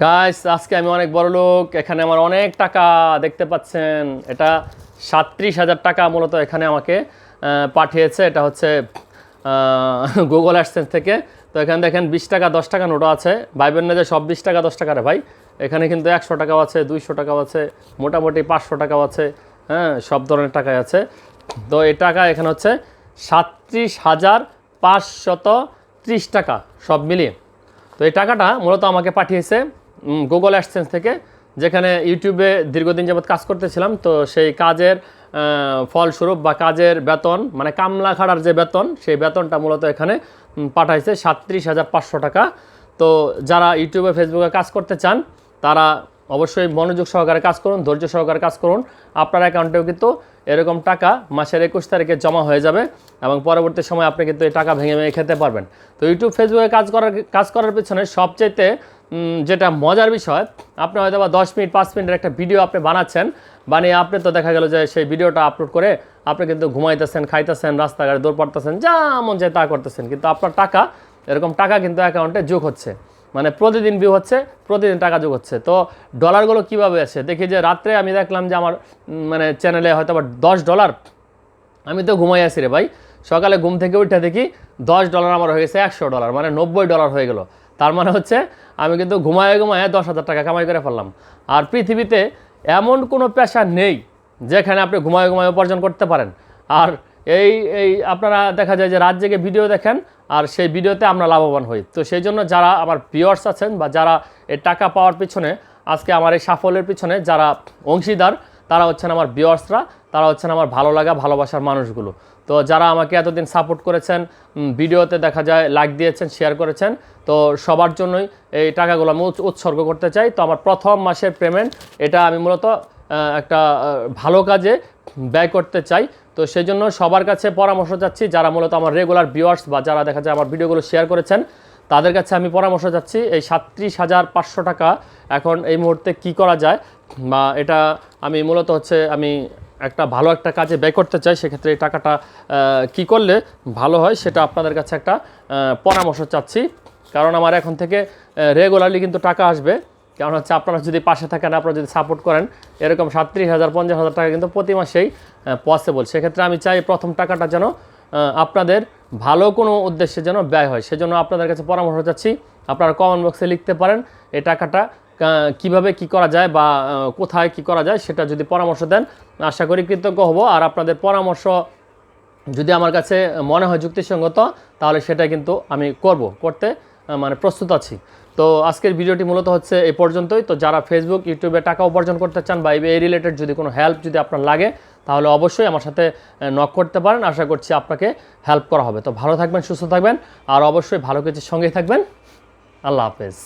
Guys আজকে আমি অনেক বড় লোক, এখানে আমার অনেক টাকা দেখতে পাচ্ছেন। এটা সাত্রিশ হাজার টাকা মূলত এখানে আমাকে পাঠিয়েছে। এটা হচ্ছে গুগল অ্যাডসেন্স থেকে। তো এখানে দেখেন বিশ টাকা, দশ টাকা নোটও আছে। ভাইবেন না যে সব বিশ টাকা, দশ টাকা রে ভাই। এখানে কিন্তু একশো টাকাও আছে, দুইশো টাকাও আছে, মোটামুটি পাঁচশো টাকাও আছে হ্যাঁ সব ধরনের টাকাই আছে। তো এই টাকা এখানে হচ্ছে সাতত্রিশ হাজার পাঁচশত ত্রিশ টাকা, সব মিলিয়ে। তো এই টাকাটা মূলত আমাকে পাঠিয়েছে গুগল অ্যাডসেন্স থেকে, যেখানে ইউটিউবে দীর্ঘদিন যাবৎ কাজ করতেছিলাম, তো সেই কাজের ফলস্বরূপ বা কাজের বেতন মানে কামলা খাড়ার যে বেতন, সেই বেতনটা মূলত এখানে পাঠাইছে সাতত্রিশ হাজার পাঁচশো টাকা। তো যারা ইউটিউবে ফেসবুকে কাজ করতে চান, তারা অবশ্যই মনোযোগ সহকারে কাজ করুন, ধৈর্য সহকারে কাজ করুন। আপনার অ্যাকাউন্টেও কিন্তু এরকম টাকা মাসের একুশ তারিখে জমা হয়ে যাবে এবং পরবর্তী সময় আপনি কিন্তু এই টাকা ভেঙে ভেঙে খেতে পারবেন। তো ইউটিউব ফেসবুকে কাজ করার কাজ করার পিছনে সবচাইতে যেটা মজার বিষয়, আপনি হয়তো বা দশ মিনিট, পাঁচ মিনিটের একটা ভিডিও আপনি বানাচ্ছেন, বানিয়ে আপনি তো দেখা গেল যে সেই ভিডিওটা আপলোড করে আপনি কিন্তু ঘুমাইতেছেন, খাইতেছেন, রাস্তাঘাটে দৌড় পড়তেছেন যা মন চায় তা করতেছেন। কিন্তু আপনার টাকা, এরকম টাকা কিন্তু অ্যাকাউন্টে যোগ হচ্ছে। মানে প্রতিদিন ভিউ হচ্ছে, প্রতিদিন টাকা যোগ হচ্ছে। তো ডলারগুলো কীভাবে আসে দেখি যে রাত্রে আমি দেখলাম যে আমার মানে চ্যানেলে হয়তো আবার দশ ডলার আমি তো ঘুমাই আছি রে ভাই। সকালে ঘুম থেকে উঠে দেখি দশ ডলার আমার হয়ে গেছে একশো ডলার মানে নব্বই ডলার হয়ে গেল। তার মানে হচ্ছে আমি কিন্তু ঘুমায় ঘুমায় দশ হাজার টাকা কামাই করে ফেললাম। আর পৃথিবীতে এমন কোনো পেশা নেই যেখানে আপনি ঘুমায় ঘুমায় উপার্জন করতে পারেন। আর এই এই আপনারা দেখা যায় যে রাত জেগে ভিডিও দেখেন আর সেই ভিডিওতে আমরা লাভবান হই। তো সেই জন্য যারা আমার ভিউয়ার্স আছেন বা যারা এই টাকা পাওয়ার পিছনে আজকে আমার এই সাফল্যের পিছনে যারা অংশীদার, তারা হচ্ছেন আমার ভিউয়ার্সরা তারা হচ্ছেন আমার ভালো লাগা, ভালোবাসার মানুষগুলো। তো যারা আমাকে এতদিন সাপোর্ট করেছেন ভিডিওতে দেখা যায় লাইক দিয়েছেন শেয়ার করেছেন, তো সবার জন্যই এই টাকাগুলো আমি উৎ- উৎসর্গ করতে চাই। তো আমার প্রথম মাসের পেমেন্ট এটা আমি মূলত একটা ভালো কাজে ব্যয় করতে চাই। তো সেই জন্য সবার কাছে পরামর্শ চাচ্ছি যারা মূলত আমার রেগুলার ভিউয়ার্স বা যারা দেখা যায় আমার ভিডিওগুলো শেয়ার করেছেন, তাদের কাছে আমি পরামর্শ চাচ্ছি এই সাতত্রিশ হাজার পাঁচশো টাকা এখন এই মুহূর্তে কি করা যায় বা এটা আমি মূলত হচ্ছে আমি একটা ভালো একটা কাজে ব্যয় করতে চাই, সেক্ষেত্রে এই টাকাটা কি করলে ভালো হয় সেটা আপনাদের কাছে একটা পরামর্শ চাচ্ছি। কারণ আমার এখন থেকে রেগুলারলি কিন্তু টাকা আসবে। কারণ হচ্ছে আপনারা যদি পাশে থাকেন, আপনারা যদি সাপোর্ট করেন, এরকম সাতত্রিশ হাজার, পঞ্চাশ হাজার টাকা কিন্তু প্রতি মাসেই পসিবল সেক্ষেত্রে আমি চাই প্রথম টাকাটা যেন আপনাদের ভালো কোনো উদ্দেশ্যে যেন ব্যয় হয়। সেজন্য আপনাদের কাছে পরামর্শ চাচ্ছি, আপনারা কমেন্ট বক্সে লিখতে পারেন এই টাকাটা কীভাবে কি করা যায় বা কোথায় কি করা যায়, সেটা যদি পরামর্শ দেন। আশা করি কৃতজ্ঞ হব। আর আপনাদের পরামর্শ যদি আমার কাছে মনে হয় যুক্তিসঙ্গত, তাহলে সেটা কিন্তু আমি করব। করতে মানে প্রস্তুত আছি। তো আজকের ভিডিওটি মূলত হচ্ছে এই পর্যন্তই। তো যারা ফেসবুক ইউটিউবে টাকা উপার্জন করতে চান বা এই রিলেটেড যদি কোনো হেল্প যদি আপনার লাগে, তাহলে অবশ্যই আমার সাথে নক করতে পারেন। আশা করছি আপনাকে হেল্প করা হবে। তো ভালো থাকবেন, সুস্থ থাকবেন। আর অবশ্যই ভালো কিছু সঙ্গেই থাকবেন। আল্লাহ হাফেজ।